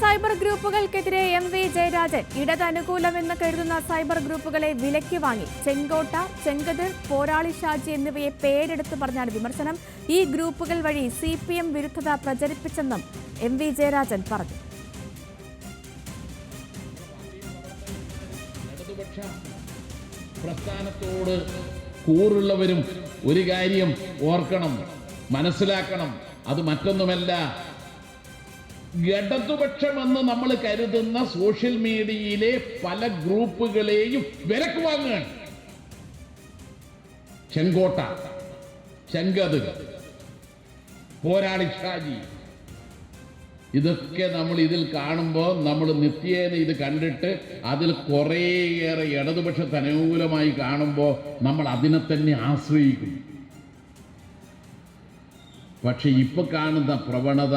Cyber ഗ്രൂപ്പുകൾക്കെതിരെ M V Jayarajan ഇടതനുകൂലമെന്ന് കരുതുന്ന സൈബർ ഗ്രൂപ്പുകളെ വിലയ്ക്ക് വാങ്ങി. ചെങ്കോട്ട ചെങ്കതിർ പോരാളി ഷാജി എന്നിവയെ പേരെടുത്ത് പറഞ്ഞാണ് വിമർശനം. ഈ ഗ്രൂപ്പുകൾ വഴി സി പി എം വിരുദ്ധത പ്രചരിപ്പിച്ചെന്നും എം വി ജയരാജൻ പറഞ്ഞു. പ്രസ്ഥാനത്തോട് കൂറുള്ളവരും ഒരു കാര്യം ഓർക്കണം മനസ്സിലാക്കണം. അത് മറ്റൊന്നുമല്ല ഇടതുപക്ഷമെന്ന് നമ്മൾ കരുതുന്ന സോഷ്യൽ മീഡിയയിലെ പല ഗ്രൂപ്പുകളെയും വിലക്ക് വാങ്ങുകയാണ്. ചെങ്കോട്ട ചെങ്കതുക പോരാളി ഷാജി ഇതൊക്കെ നമ്മൾ ഇതിൽ കാണുമ്പോൾ നമ്മൾ നിത്യേന ഇത് കണ്ടിട്ട് അതിൽ കുറേയേറെ ഇടതുപക്ഷത്തനുകൂലമായി കാണുമ്പോൾ നമ്മൾ അതിനെ തന്നെ ആശ്രയിക്കും പക്ഷെ ഇപ്പൊ കാണുന്ന പ്രവണത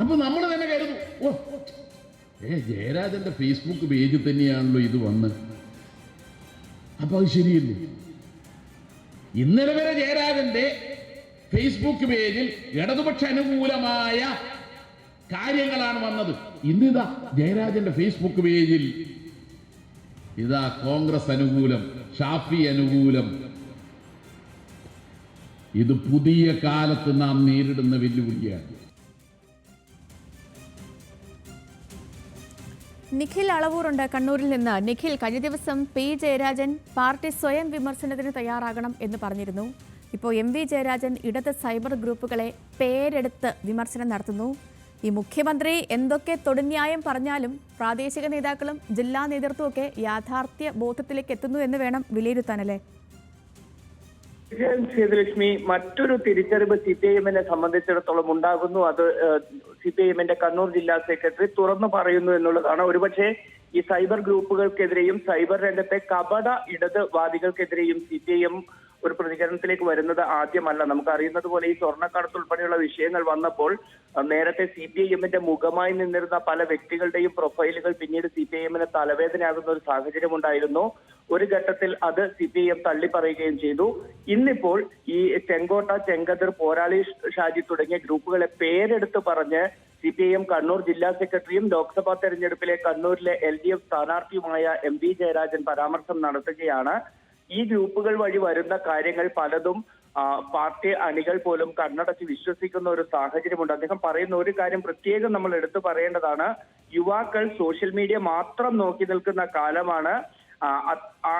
അപ്പൊ നമ്മൾ തന്നെ കരുതും ഓ ഏ ജയരാജന്റെ ഫേസ്ബുക്ക് പേജിൽ തന്നെയാണല്ലോ ഇത് വന്ന്. അപ്പൊ അത് ശരിയല്ലേ? ഇന്നലെ വരെ ജയരാജന്റെ ഫേസ്ബുക്ക് പേജിൽ ഇടതുപക്ഷ അനുകൂലമായ കാര്യങ്ങളാണ് വന്നത്. ഇന്നിതാ ജയരാജന്റെ ഫേസ്ബുക്ക് പേജിൽ ഇതാ കോൺഗ്രസ് അനുകൂലം ഷാഫി അനുകൂലം. ഇത് പുതിയ കാലത്ത് നാം നേരിടുന്ന വെല്ലുവിളിയാണ്. നിഖിൽ അളവൂറുണ്ട് കണ്ണൂരിൽ നിന്ന്. നിഖിൽ കഴിഞ്ഞ ദിവസം പി ജയരാജൻ പാർട്ടി സ്വയം വിമർശനത്തിന് തയ്യാറാകണം എന്ന് പറഞ്ഞിരുന്നു. ഇപ്പോൾ എം വി ജയരാജൻ ഇടത് സൈബർ ഗ്രൂപ്പുകളെ പേരെടുത്ത് വിമർശനം നടത്തുന്നു. ഈ മുഖ്യമന്ത്രി എന്തൊക്കെ തൊടുന്യായം പറഞ്ഞാലും പ്രാദേശിക നേതാക്കളും ജില്ലാ നേതൃത്വമൊക്കെ യാഥാർത്ഥ്യ ബോധത്തിലേക്ക് എത്തുന്നു എന്ന് വേണം വിലയിരുത്താനല്ലേ? സേതുലക്ഷ്മി മറ്റൊരു തിരിച്ചറിവ് സി പി ഐ എമ്മിനെ സംബന്ധിച്ചിടത്തോളം ഉണ്ടാകുന്നു. അത് സി പി കണ്ണൂർ ജില്ലാ സെക്രട്ടറി തുറന്നു പറയുന്നു എന്നുള്ളതാണ്. ഒരുപക്ഷെ ഈ സൈബർ ഗ്രൂപ്പുകൾക്കെതിരെയും സൈബർ രംഗത്തെ കപട ഇടതുവാദികൾക്കെതിരെയും സി പി ഐ എം ഒരു പ്രതികരണത്തിലേക്ക് വരുന്നത് ആദ്യമല്ല. നമുക്ക് അറിയുന്നത് പോലെ ഈ സ്വർണക്കടത്ത് ഉൾപ്പെടെയുള്ള വിഷയങ്ങൾ വന്നപ്പോൾ നേരത്തെ സി പി ഐ എമ്മിന്റെ മുഖമായി നിന്നിരുന്ന പല വ്യക്തികളുടെയും പ്രൊഫൈലുകൾ പിന്നീട് സി പി ഐ എമ്മിന് തലവേദനയാകുന്ന ഒരു സാഹചര്യം ഉണ്ടായിരുന്നു. ഒരു ഘട്ടത്തിൽ അത് സി പി ഐ എം തള്ളിപ്പറയുകയും ചെയ്തു. ഇന്നിപ്പോൾ ഈ ചെങ്കോട്ട ചെങ്കതിർ പോരാളി ഷാജി തുടങ്ങിയ ഗ്രൂപ്പുകളെ പേരെടുത്ത് പറഞ്ഞ് C P I M Kannur ജില്ലാ സെക്രട്ടറിയും ലോക്സഭാ തെരഞ്ഞെടുപ്പിലെ കണ്ണൂരിലെ എൽ ഡി എഫ് സ്ഥാനാർത്ഥിയുമായ എം വി ജയരാജൻ പരാമർശം നടത്തുകയാണ്. ഈ ഗ്രൂപ്പുകൾ വഴി വരുന്ന കാര്യങ്ങൾ പലതും പാർട്ടി അണികൾ പോലും കണ്ണടച്ച് വിശ്വസിക്കുന്ന ഒരു സാഹചര്യമുണ്ട്. അദ്ദേഹം പറയുന്ന ഒരു കാര്യം പ്രത്യേകം നമ്മൾ എടുത്തു പറയേണ്ടതാണ്. യുവാക്കൾ സോഷ്യൽ മീഡിയ മാത്രം നോക്കി നിൽക്കുന്ന കാലമാണ് ആ,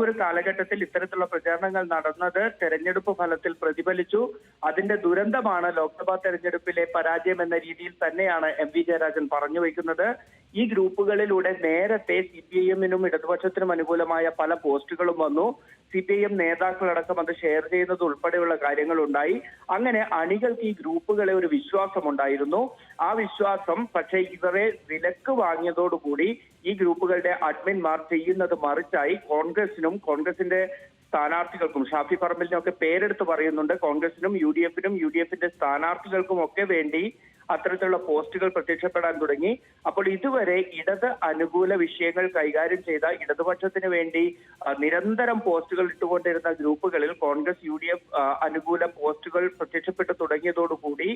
ഒരു കാലഘട്ടത്തിൽ ഇത്തരത്തിലുള്ള പ്രചാരണങ്ങൾ നടന്നത്. തെരഞ്ഞെടുപ്പ് ഫലത്തിൽ പ്രതിഫലിച്ചു. അതിന്റെ ദുരന്തമാണ് ലോക്സഭാ തെരഞ്ഞെടുപ്പിലെ പരാജയം എന്ന രീതിയിൽ തന്നെയാണ് എം വി ജയരാജൻ പറഞ്ഞു വയ്ക്കുന്നത്. ഈ ഗ്രൂപ്പുകളിലൂടെ നേരത്തെ സി പി ഐ എമ്മിനും ഇടതുപക്ഷത്തിനും അനുകൂലമായ പല പോസ്റ്റുകളും വന്നു. സി പി ഐ എം നേതാക്കളടക്കം അത് ഷെയർ ചെയ്യുന്നത് ഉൾപ്പെടെയുള്ള കാര്യങ്ങൾ ഉണ്ടായി അങ്ങനെ അണികൾക്ക് ഈ ഗ്രൂപ്പുകളെ ഒരു വിശ്വാസം ഉണ്ടായിരുന്നു ആ വിശ്വാസം പക്ഷേ ഇവരെ വിലക്ക് വാങ്ങിയതോടുകൂടി ഈ ഗ്രൂപ്പുകളുടെ അഡ്മിൻമാർ ചെയ്യുന്നത് മറിച്ചായി. കോൺഗ്രസിനും കോൺഗ്രസിന്റെ സ്ഥാനാർത്ഥികൾക്കും ഷാഫി പറമ്പലിനൊക്കെ പേരെടുത്ത് പറയുന്നുണ്ട്. കോൺഗ്രസിനും യു ഡി എഫിനും യു ഡി എഫിന്റെ സ്ഥാനാർത്ഥികൾക്കും ഒക്കെ വേണ്ടി അത്തരത്തിലുള്ള പോസ്റ്റുകൾ പ്രത്യക്ഷപ്പെടാൻ തുടങ്ങി. അപ്പോൾ ഇതുവരെ ഇടത് അനുകൂല വിഷയങ്ങൾ കൈകാര്യം ചെയ്ത ഇടതുപക്ഷത്തിന് വേണ്ടി നിരന്തരം പോസ്റ്റുകൾ ഇട്ടുകൊണ്ടിരുന്ന ഗ്രൂപ്പുകളിൽ കോൺഗ്രസ് യു ഡി എഫ് അനുകൂല പോസ്റ്റുകൾ പ്രത്യക്ഷപ്പെട്ടു തുടങ്ങിയതോടുകൂടി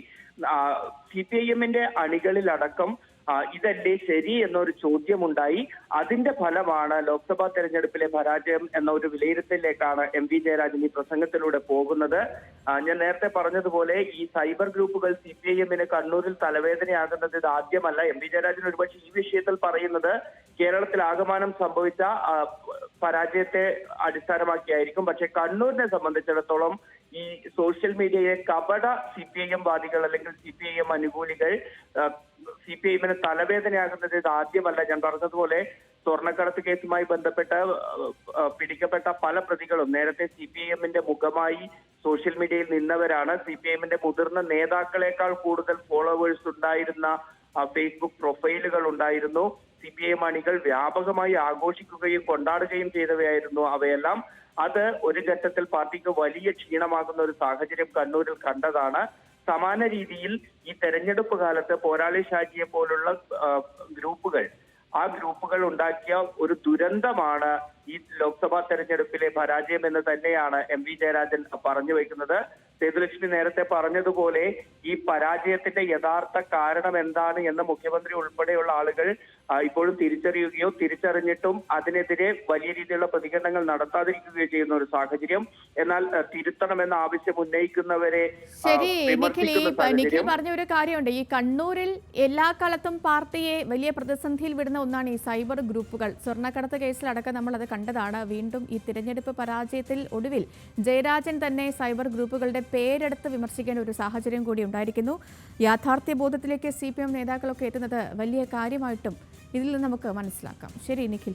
സി പി ഐ എമ്മിന്റെ അണികളിലടക്കം ഇതല്ലേ ശരി എന്നൊരു ചോദ്യമുണ്ടായി. അതിന്റെ ഫലമാണ് ലോക്സഭാ തെരഞ്ഞെടുപ്പിലെ പരാജയം എന്ന ഒരു വിലയിരുത്തലിലേക്കാണ് എം വി ജയരാജൻ ഈ പ്രസംഗത്തിലൂടെ പോകുന്നത്. ഞാൻ നേരത്തെ പറഞ്ഞതുപോലെ ഈ സൈബർ ഗ്രൂപ്പുകൾ സി പി ഐ എമ്മിന് കണ്ണൂരിൽ തലവേദനയാകുന്നത് ഇത് ആദ്യമല്ല. എം വി ജയരാജൻ ഒരുപക്ഷെ ഈ വിഷയത്തിൽ പറയുന്നത് കേരളത്തിൽ ആകമാനം സംഭവിച്ച പരാജയത്തെ അടിസ്ഥാനമാക്കിയായിരിക്കും. പക്ഷെ കണ്ണൂരിനെ സംബന്ധിച്ചിടത്തോളം ഈ സോഷ്യൽ മീഡിയയെ കപട സി പി ഐ എം വാദികൾ അല്ലെങ്കിൽ സി പി ഐ എം അനുകൂലികൾ സി പി ഐ എമ്മിന് തലവേദനയാകുന്നത് ഇത് ആദ്യമല്ല. ഞാൻ പറഞ്ഞതുപോലെ സ്വർണക്കടത്ത് കേസുമായി ബന്ധപ്പെട്ട് പിടിക്കപ്പെട്ട പല പ്രതികളും നേരത്തെ സി പി ഐ എമ്മിന്റെ മുഖമായി സോഷ്യൽ മീഡിയയിൽ നിന്നവരാണ്. സി പി ഐ എമ്മിന്റെ മുതിർന്ന നേതാക്കളെക്കാൾ കൂടുതൽ ഫോളോവേഴ്സ് ഉണ്ടായിരുന്ന ഫേസ്ബുക്ക് പ്രൊഫൈലുകൾ ഉണ്ടായിരുന്നു. സി പി ഐ അണികൾ വ്യാപകമായി ആഘോഷിക്കുകയും കൊണ്ടാടുകയും ചെയ്തവയായിരുന്നു അവയെല്ലാം. അത് ഒരു ഘട്ടത്തിൽ പാർട്ടിക്ക് വലിയ ക്ഷീണമാകുന്ന ഒരു സാഹചര്യം കണ്ണൂരിൽ കണ്ടതാണ്. സമാന രീതിയിൽ ഈ തെരഞ്ഞെടുപ്പ് കാലത്ത് പോരാളി ഷാജിയെ പോലുള്ള ഗ്രൂപ്പുകൾ ആ ഗ്രൂപ്പുകൾ ഉണ്ടാക്കിയ ഒരു ദുരന്തമാണ് ഈ ലോക്സഭാ തെരഞ്ഞെടുപ്പിലെ പരാജയം എന്ന് തന്നെയാണ് എം വി ജയരാജൻ പറഞ്ഞു വെക്കുന്നത്. സേതുലക്ഷ്മി നേരത്തെ പറഞ്ഞതുപോലെ ഈ പരാജയത്തിന്റെ യഥാർത്ഥ കാരണം എന്താണ് എന്ന് മുഖ്യമന്ത്രി ഉൾപ്പെടെയുള്ള ആളുകൾ ഇപ്പോഴും തിരിച്ചറിയുകയോ തിരിച്ചറിഞ്ഞിട്ടും അതിനെതിരെ വലിയ രീതിയിലുള്ള പ്രതികരണങ്ങൾ നടത്താതിരിക്കുകയോ ചെയ്യുന്ന ഒരു സാഹചര്യം. എന്നാൽ തിരുത്തണമെന്ന ആവശ്യം ഉന്നയിക്കുന്നവരെ ശരി നിഖിൽ ഈ നിഖിൽ പറഞ്ഞ ഒരു കാര്യമുണ്ട്. ഈ കണ്ണൂരിൽ എല്ലാ കാലത്തും പാർട്ടിയെ വലിയ പ്രതിസന്ധിയിൽ വിടുന്ന ഒന്നാണ് ഈ സൈബർ ഗ്രൂപ്പുകൾ. സ്വർണക്കടത്ത് കേസിലടക്കം നമ്മൾ അത് കണ്ടതാണ്. വീണ്ടും ഈ തിരഞ്ഞെടുപ്പ് പരാജയത്തിൽ ഒടുവിൽ ജയരാജൻ തന്നെ സൈബർ ഗ്രൂപ്പുകളുടെ പേരെടുത്ത് വിമർശിക്കേണ്ട ഒരു സാഹചര്യം കൂടി ഉണ്ടായിരിക്കുന്നു. യാഥാർത്ഥ്യ ബോധത്തിലേക്ക് സി പി എം നേതാക്കളൊക്കെ എത്തുന്നത് വലിയ കാര്യമായിട്ടും ഇതിൽ നമുക്ക് മനസ്സിലാക്കാം. ശരി നിഖിൽ.